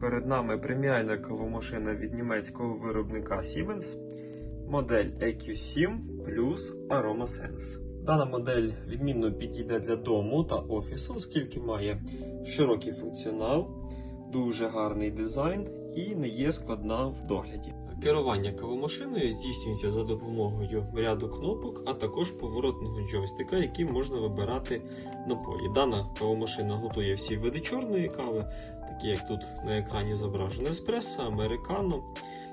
Перед нами преміальна кавомашина від німецького виробника Siemens, модель EQ7 Plus AromaSense. Дана модель відмінно підійде для дому та офісу, оскільки має широкий функціонал, дуже гарний дизайн і не є складна в догляді. Керування кавомашиною здійснюється за допомогою ряду кнопок, а також поворотного джойстика, яким можна вибирати напої. Дана кавомашина готує всі види чорної кави, такі як тут на екрані зображено еспресо, американо,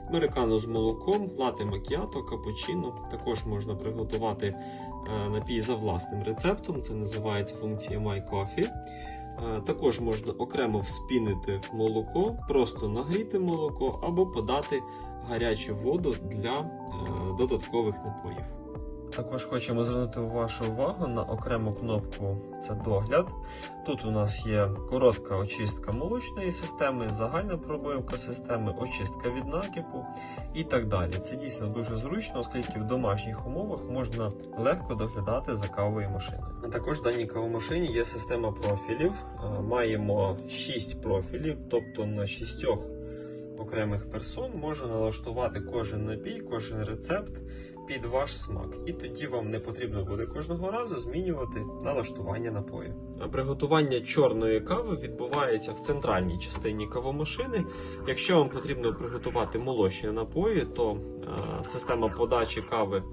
американо з молоком, лате макіато, капучино. Також можна приготувати е, напій за власним рецептом. Це називається функція My Coffee. Е, Також можна окремо вспінити молоко, просто нагріти молоко або подати гарячу воду для е, додаткових напоїв. Також хочемо звернути вашу увагу на окрему кнопку це догляд. Тут у нас є коротка очистка молочної системи, загальна пробивка системи, очистка від накипу і так далі. Це дійсно дуже зручно, оскільки в домашніх умовах можна легко доглядати за кавовою машиною. А також в даній кавомашині є система профілів. Е, Маємо 6 профілів, тобто на 6 окремих персон можна налаштувати кожен напій, кожен рецепт під ваш смак. І тоді вам не потрібно буде кожного разу змінювати налаштування напою. Приготування чорної кави відбувається в центральній частині кавомашини. Якщо вам потрібно приготувати молочні напої, то е, система подачі кави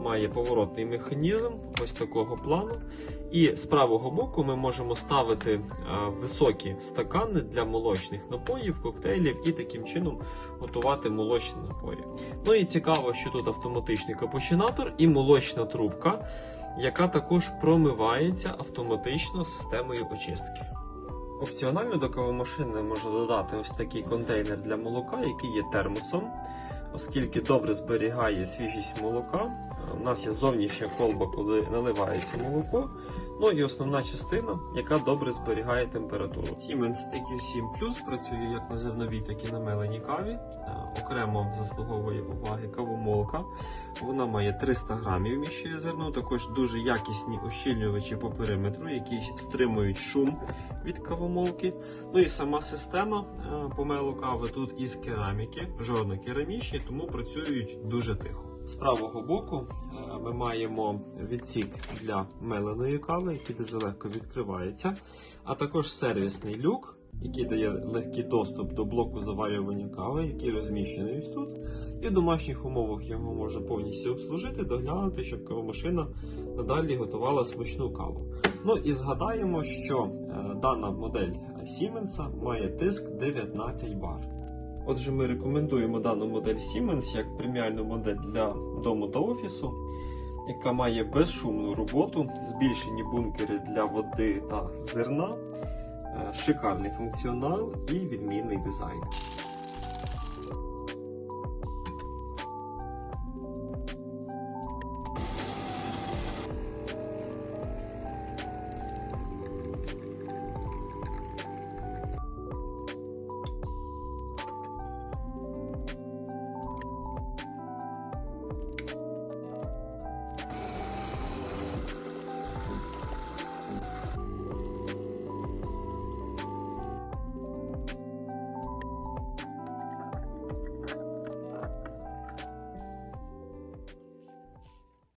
має поворотний механізм ось такого плану. І з правого боку ми можемо ставити е, високі стакани для молочних напоїв, коктейлів і таким чином готувати молочні напої. Ну і цікаво, що тут автоматичний капучинатор і молочна трубка, яка також промивається автоматично системою очистки. Опціонально до кавомашини можна додати ось такий контейнер для молока, який є термосом, оскільки добре зберігає свіжість молока. У нас є зовнішня колба, коли наливається молоко. Ну і основна частина, яка добре зберігає температуру. Siemens EQ7 Plus працює як на зерновій, так і на меленій каві. Е, Окремо заслуговує уваги кавомолка. Вона має 300 грамів вміщує зерно, також дуже якісні ущільнювачі по периметру, які стримують шум від кавомолки. Ну і сама система е, помелу кави тут із кераміки, жодна керамічні, тому працюють дуже тихо. З правого боку е, ми маємо відсік для меленої кави, який дуже легко відкривається, а також сервісний люк, який дає легкий доступ до блоку заварювання кави, який розміщений ось тут. І в домашніх умовах його можна повністю обслужити, доглянути, щоб кавомашина надалі готувала смачну каву. Ну і згадаємо, що е, дана модель Siemens має тиск 19 бар. Отже, ми рекомендуємо дану модель Siemens як преміальну модель для дому та офісу, яка має безшумну роботу, збільшені бункери для води та зерна, е, шикарний функціонал і відмінний дизайн.